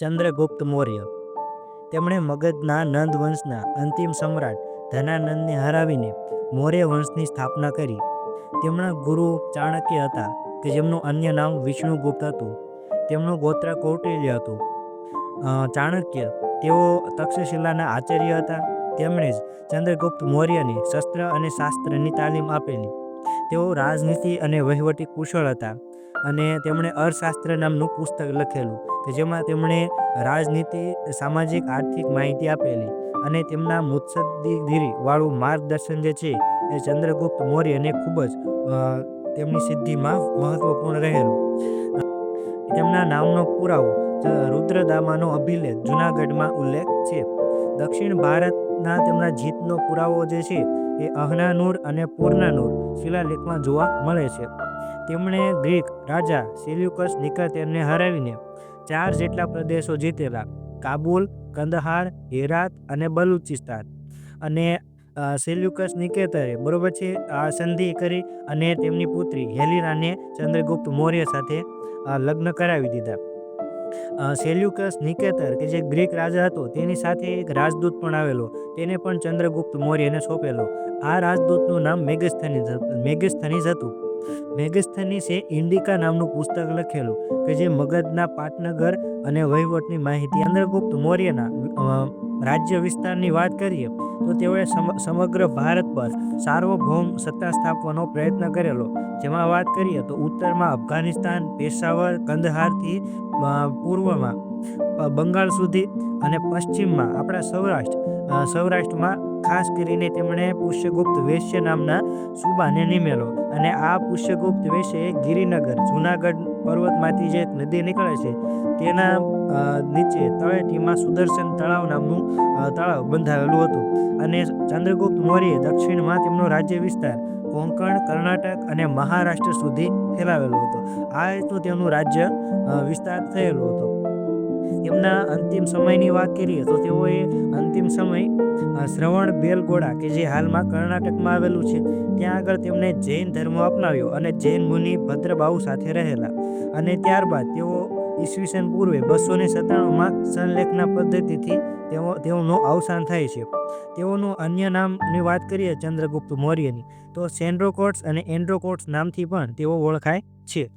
ચંદ્રગુપ્ત મૌર્ય. તેમણે મગધના નંદ વંશના અંતિમ સમ્રાટ ધનાનંદને હરાવીને મૌર્ય વંશની સ્થાપના કરી. તેમના ગુરુ ચાણક્ય હતા, કે જેમનું અન્ય નામ વિષ્ણુગુપ્ત હતું. તેમનું ગોત્ર કૌટિલ્ય હતું. ચાણક્ય તેઓ તક્ષશિલાના આચાર્ય હતા. તેમણે જ ચંદ્રગુપ્ત મૌર્યને શસ્ત્ર અને શાસ્ત્રની તાલીમ આપેલી. તેઓ રાજનીતિ અને વહીવટી કુશળ હતા. અને તેમણે અર્થશાસ્ત્ર નામનું પુસ્તક લખેલું કે જેમાં તેમણે રાજનીતિ, સામાજિક, આર્થિક માહિતી આપેલી અને તેમના મુત્સદ્દીગીરી વાળું માર્ગદર્શન જે છે એ ચંદ્રગુપ્ત મૌર્યને ખૂબ જ તેમની સિદ્ધિમાં મહત્વપૂર્ણ રહેલું. તેમના નામનો પુરાવો રુદ્રદામાનો અભિલેખ જૂનાગઢમાં ઉલ્લેખ છે. દક્ષિણ ભારતના તેમના જીતનો પુરાવો જે છે એ અહનાનુર અને પૂર્ણાનુર શિલાલેખમાં જોવા મળે છે. તેમણે ગ્રીક રાજા સેલ્યુકસ નિકાતેરને હરાવીને ચાર જેટલા પ્રદેશો જીતેલા. કાબુલ, કંદહાર, હેરાત અને બલુચિસ્તાન. અને સેલ્યુકસ નિકેતરે બરોબર છે સંધિ કરી અને તેમની પુત્રી હેલિનાને ચંદ્રગુપ્ત મૌર્ય સાથે લગ્ન કરાવી દીધા. સેલ્યુકસ નિકેતર કે જે ગ્રીક રાજા હતો તેની સાથે એક રાજદૂત પણ આવેલો. તેને પણ ચંદ્રગુપ્ત મૌર્યને સોંપેલો. આ રાજદૂતનું નામ મેગસ્થનીઝ મેગસ્થનીઝ હતું. મેગસ્થનીસે ઇન્ડિકા નામનું પુસ્તક લખેલું, કે જે મગધના પાટનગર અને વહીવટની માહિતી ચંદ્રગુપ્ત મૌર્યના રાજ્ય વિસ્તારની વાત કરીએ, તો તેઓએ સમ- સમગ્ર ભારત પર સાર્વભૌમ સત્તા સ્થાપવાનો પ્રયત્ન કરેલો. જેમાં વાત કરીએ તો ઉત્તરમાં અફઘાનિસ્તાન, પેશાવર, કંદહારથી પૂર્વમાં બંગાળ સુધી અને પશ્ચિમમાં આપણા સૌરાષ્ટ્ર સૌરાષ્ટ્રમાં ખાસ કરીને તેમણે પુષ્યગુપ્ત વૈશ્ય નામના સુબાને નિમેલો અને આ પુષ્યગુપ્ત વૈશ્યએ ગિરિનગર, જૂનાગઢ પર્વતમાંથી જે નદી નીકળે છે, તેના નીચે તળેટીમાં સુદર્શન તળાવ નામનું તળાવ બંધાવેલું હતું. અને ચંદ્રગુપ્ત મૌર્યે દક્ષિણમાં તેમનો રાજ્ય વિસ્તાર, કોંકણ, કર્ણાટક અને મહારાષ્ટ્ર સુધી ફેલાવેલો હતો. આ તો તેમનું રાજ્ય વિસ્તાર થયેલો હતો. તેમના અંતિમ સમયની વાત કરીએ તો તેઓએ અંતિમ સમય શ્રવણ બેલગોડા કે જે હાલમાં કર્ણાટકમાં આવેલું છે, ત્યાં આગળ તેમણે જૈન ધર્મ અપનાવ્યો અને જૈન મુનિ ભદ્રબાહુ સાથે રહેલા. અને ત્યારબાદ તેઓ ઈસવીસન પૂર્વે બસો ને સત્તાણુંમાં સંલેખના પદ્ધતિથી તેઓ, તેઓનું અવસાન થાય છે. તેઓનું અન્ય નામની વાત કરીએ ચંદ્રગુપ્ત મૌર્યની, તો સેન્ડ્રોકોટ્સ અને એન્ડ્રોકોટ્સ નામથી પણ તેઓ ઓળખાય છે.